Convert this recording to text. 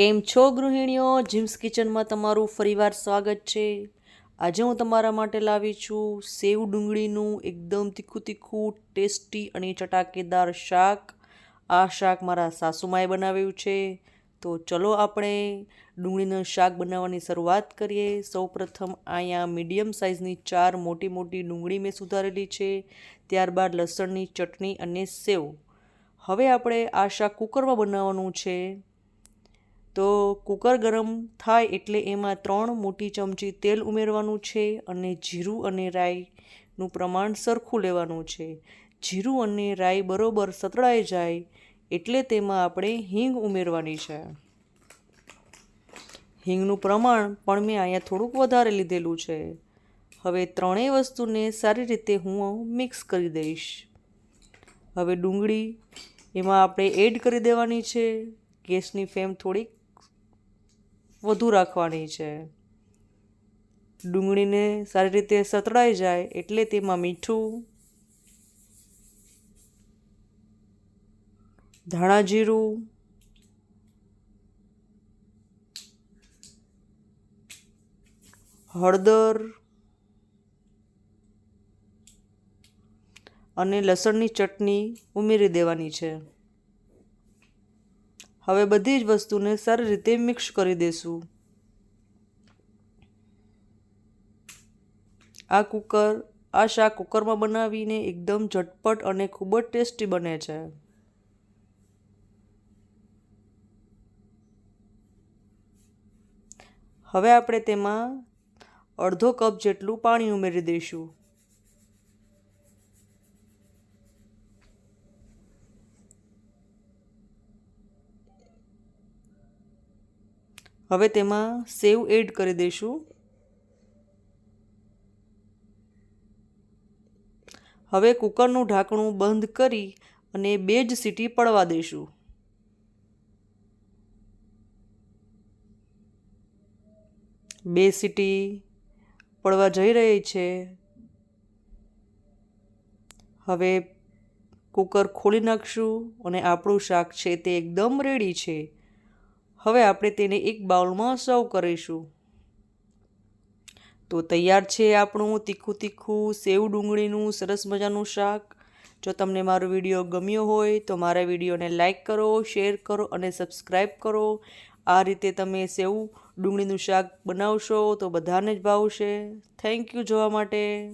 કેમ છો ગૃહિણીઓ? જીમ્સ કિચનમાં તમારું ફરીવાર સ્વાગત છે. આજે હું તમારા માટે લાવી છું સેવ ડુંગળીનું એકદમ તીખું તીખું ટેસ્ટી અને ચટાકેદાર શાક. આ શાક મારા સાસુમાએ બનાવ્યું છે. તો ચલો આપણે ડુંગળીનું શાક બનાવવાની શરૂઆત કરીએ. સૌપ્રથમ અહીંયા મીડિયમ સાઇઝની ચાર મોટી મોટી ડુંગળી મેં સુધારેલી છે. ત્યારબાદ લસણની ચટણી અને સેવ. હવે આપણે આ શાક કુકરમાં બનાવવાનું છે. તો કુકર ગરમ થાય એટલે એમાં ત્રણ મોટી ચમચી તેલ ઉમેરવાનું છે અને જીરું અને રાઈનું પ્રમાણ સરખું લેવાનું છે. જીરું અને રાઈ બરોબર સતળાઈ જાય એટલે તેમાં આપણે હિંગ ઉમેરવાની છે. હિંગનું પ્રમાણ પણ મેં અહીંયા થોડુંક વધારે લીધેલું છે. હવે ત્રણેય વસ્તુને સારી રીતે હું મિક્સ કરી દઈશ. હવે ડુંગળી એમાં આપણે એડ કરી દેવાની છે. ગેસની ફ્લેમ થોડીક વધુ રાખવાની છે. ડુંગળીને સારી રીતે સતળાઈ જાય એટલે તેમાં મીઠું, ધાણા જીરું, હળદર અને લસણની ચટણી ઉમેરી દેવાની છે. હવે બધી જ વસ્તુને સારી રીતે મિક્સ કરી દેશું. આ કુકર, આ શાક કુકરમાં બનાવીને એકદમ ઝટપટ અને ખૂબ જ ટેસ્ટી બને છે. હવે આપણે તેમાં અડધો કપ જેટલું પાણી ઉમેરી દઈશું. હવે તેમાં સેવ એડ કરી દઈશું. હવે કુકરનું ઢાંકણું બંધ કરી અને બે જ સીટી પડવા દઈશું. બે સીટી પડવા જઈ રહી છે. હવે કુકર ખોલી નાખશું અને આપણું શાક છે તે એકદમ રેડી છે. હવે આપણે તેને એક બાઉલમાં સર્વ કરીશું. તો તૈયાર છે આપણું તીખું તીખું સેવ ડુંગળીનું સરસ મજાનું શાક. જો તમને મારો વીડિયો ગમ્યો હોય તો મારા વિડીયોને લાઇક કરો, શેર કરો અને સબસ્ક્રાઈબ કરો. આ રીતે તમે સેવ ડુંગળીનું શાક બનાવશો તો બધાને જ ભાવશે. થેન્ક યુ જોવા માટે.